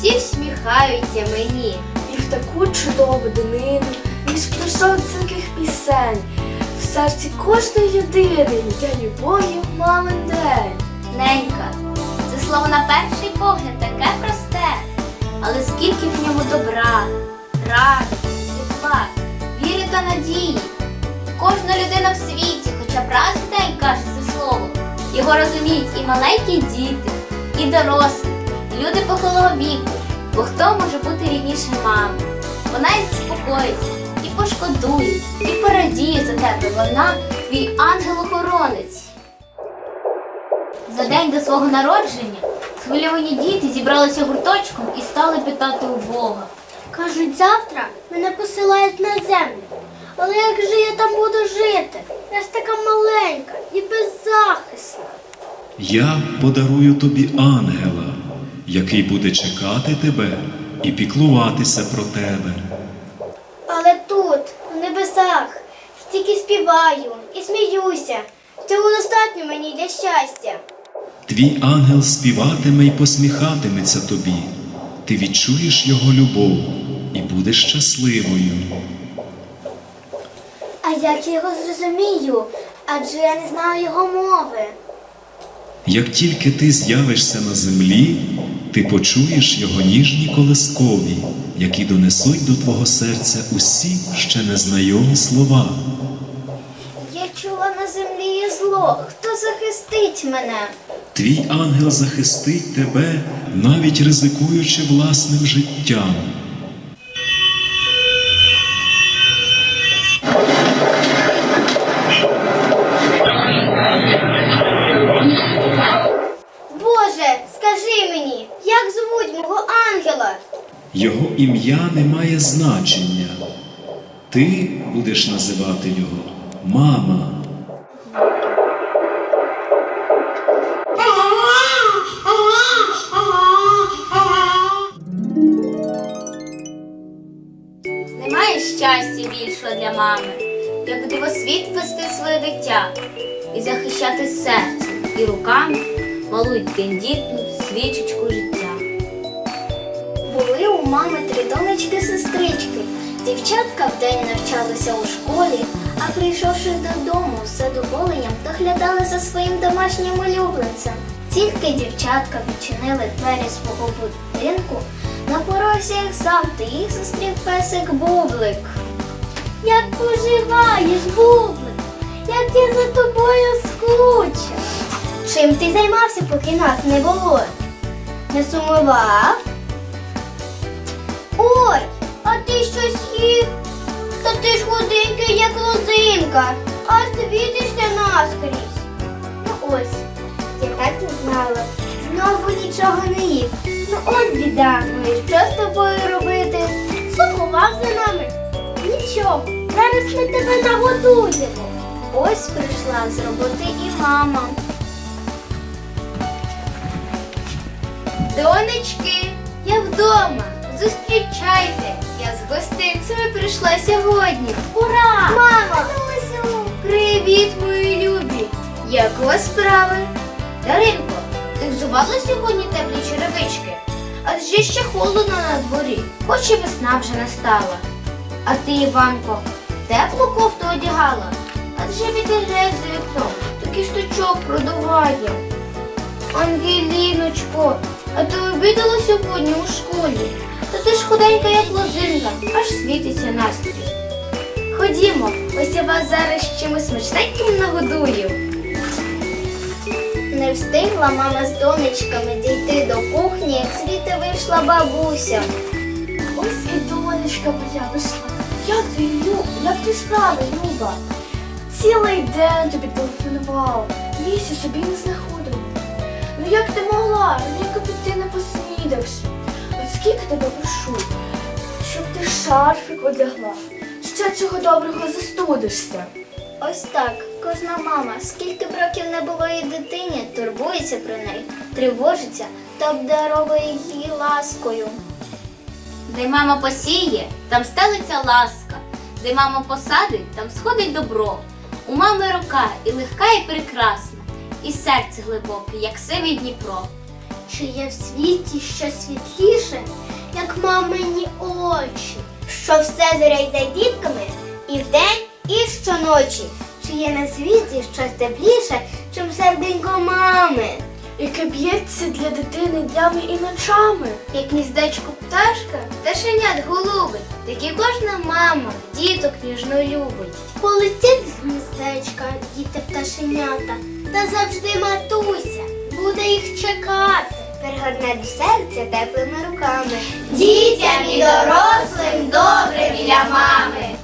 всі всміхаються мені. І в таку чудову днину між пташок пісень серці кожної людини є любов'ю мамин день. Ненька, це слово на перший погляд таке просте, але скільки в ньому добра, радості, тепла, віри та надії. Кожна людина в світі, хоча б раз в день каже це слово. Його розуміють і маленькі діти, і дорослі, і люди похилого віку. Бо хто може бути рідніше мами? Вона і заспокоїться, пошкодує, і порадіє за тебе. Вона твій ангел-охоронець. За день до свого народження схвильовані діти зібралися гурточком і стали питати у Бога. Кажуть, завтра мене посилають на землю. Але як же я там буду жити? Я ж така маленька і беззахисна. Я подарую тобі ангела, який буде чекати тебе і піклуватися про тебе. Але тут, в небесах, тільки співаю і сміюся. Цього достатньо мені для щастя. Твій ангел співатиме й посміхатиметься тобі. Ти відчуєш його любов і будеш щасливою. А як я його зрозумію? Адже я не знаю його мови. Як тільки ти з'явишся на землі, ти почуєш його ніжні колискові, які донесуть до твого серця усі ще незнайомі слова. Чула на землі є зло. Хто захистить мене? Твій ангел захистить тебе, навіть ризикуючи власним життям. Боже, скажи мені, як звуть мого ангела? Його ім'я не має значення. Ти будеш називати його мама. Немає щастя більшого для мами, як дивосвіт вести своє дитя і захищати серцем і руками малу тендітну свічечку життя. Були у мами три донечки-сестрички. Дівчатка вдень навчалися у школі, а прийшовши додому, з задоволенням доглядали за своїм домашнім улюбленцем. Тільки дівчатка відчинили двері свого будинку, на порозі як завжди їх зустрів песик Бублик. Як поживаєш, Бублик? Як я за тобою скучив. Чим ти займався, поки нас не було? Не сумував? Ой, а ти щось їв? Та ти ж худенький, як лозинка, а світишся наскрізь. Ну ось, я так і знала. Знову нічого не їв. Ну от біда, ну що з тобою робити? Сумував за нами. Нічого, зараз ми тебе нагодуємо. Ось прийшла з роботи і мама. Донечки, я вдома. Зустрічайте! З гостинцями прийшла сьогодні. Ура! Мама! Привіт, мої любі! Як у вас справи? Даринко, ти взувала сьогодні теплі черевички? Адже ще холодно на дворі, хоч і весна вже настала. А ти, Іванко, теплу кофту одягала? Адже вітер за вікном, то кісточок продуває. Ангеліночко, а ти обідала сьогодні у школі? Та ти ж худенька, як лозинка, аж світиться настрій. Ходімо, ось я вас зараз чимось смачненьким нагодую. Не встигла мама з донечками дійти до кухні, як звідти вийшла бабуся. Ось і донечка моя вийшла. Як ти, Лю... як ти справи, Люба? Цілий день тобі телефонувала, місця собі не знаходила. Ну як ти могла раненько піти не поснідавши? Скільки тебе прошу, щоб ти шарфик одягла. Ще чого доброго застудишся. Ось так, кожна мама, скільки б років не старої дитині, турбується про неї, тривожиться та обдаровує її ласкою. Де мама посіє, там стелиться ласка, де мама посадить, там сходить добро. У мами рука і легка, і прекрасна, і серце глибоке, як сивий Дніпро. Чи є в світі щось світліше, як мамині очі, що все зорять за дітками і вдень, і щоночі? Чи є на світі щось тепліше, чим серденько мами? Яке б'ється для дитини днями і ночами. Як гніздечко пташка, пташенят голубить, так і кожна мама діток ніжно любить. Полетять з гніздечка діти пташенята, та завжди матуся буде їх чекати. Пригорне до серця теплими руками. Дітям і дорослим добре біля мами.